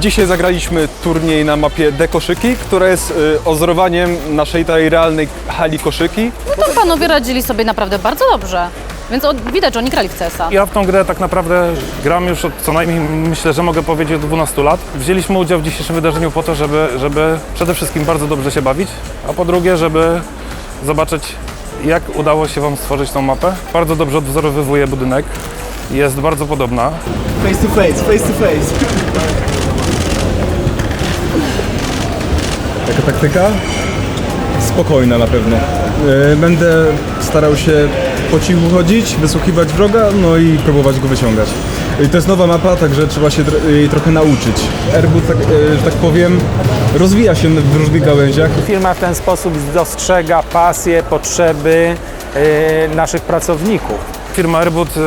Dzisiaj zagraliśmy turniej na mapie D-koszyki, która jest y, ozorowaniem naszej tej realnej hali koszyki. No to panowie radzili sobie naprawdę bardzo dobrze. Więc od, widać, że oni grali w CS-a. Ja w tą grę tak naprawdę gram już od co najmniej, myślę, że mogę powiedzieć od 12 lat. Wzięliśmy udział w dzisiejszym wydarzeniu po to, żeby, żeby przede wszystkim bardzo dobrze się bawić, a po drugie, żeby zobaczyć, jak udało się Wam stworzyć tą mapę. Bardzo dobrze odwzorowywuje budynek, jest bardzo podobna. Face to face, face to face. Taka taktyka? Spokojna na pewno. E, Będę starał się po cichu chodzić, wysłuchiwać wroga, no i próbować go wyciągać. To jest nowa mapa, także trzeba się jej trochę nauczyć. Airbus, tak, e, że tak powiem, rozwija się w różnych gałęziach. Firma w ten sposób dostrzega pasje, potrzeby e, naszych pracowników. Firma Airbus e,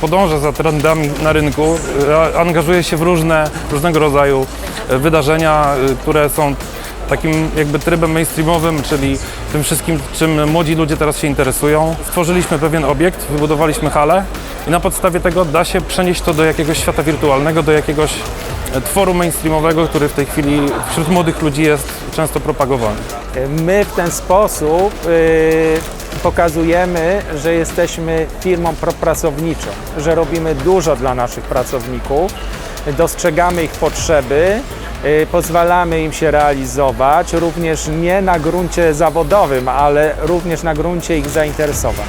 podąża za trendami na rynku, e, angażuje się w różne, różnego rodzaju e, wydarzenia, e, które są takim jakby trybem mainstreamowym, czyli tym wszystkim, czym młodzi ludzie teraz się interesują. Stworzyliśmy pewien obiekt, wybudowaliśmy halę i na podstawie tego da się przenieść to do jakiegoś świata wirtualnego, do jakiegoś e, tworu mainstreamowego, który w tej chwili wśród młodych ludzi jest często propagowany. My w ten sposób e, pokazujemy, że jesteśmy firmą propracowniczą, że robimy dużo dla naszych pracowników, dostrzegamy ich potrzeby, e, pozwalamy im się realizować, również nie na gruncie zawodowym, ale również na gruncie ich zainteresowań.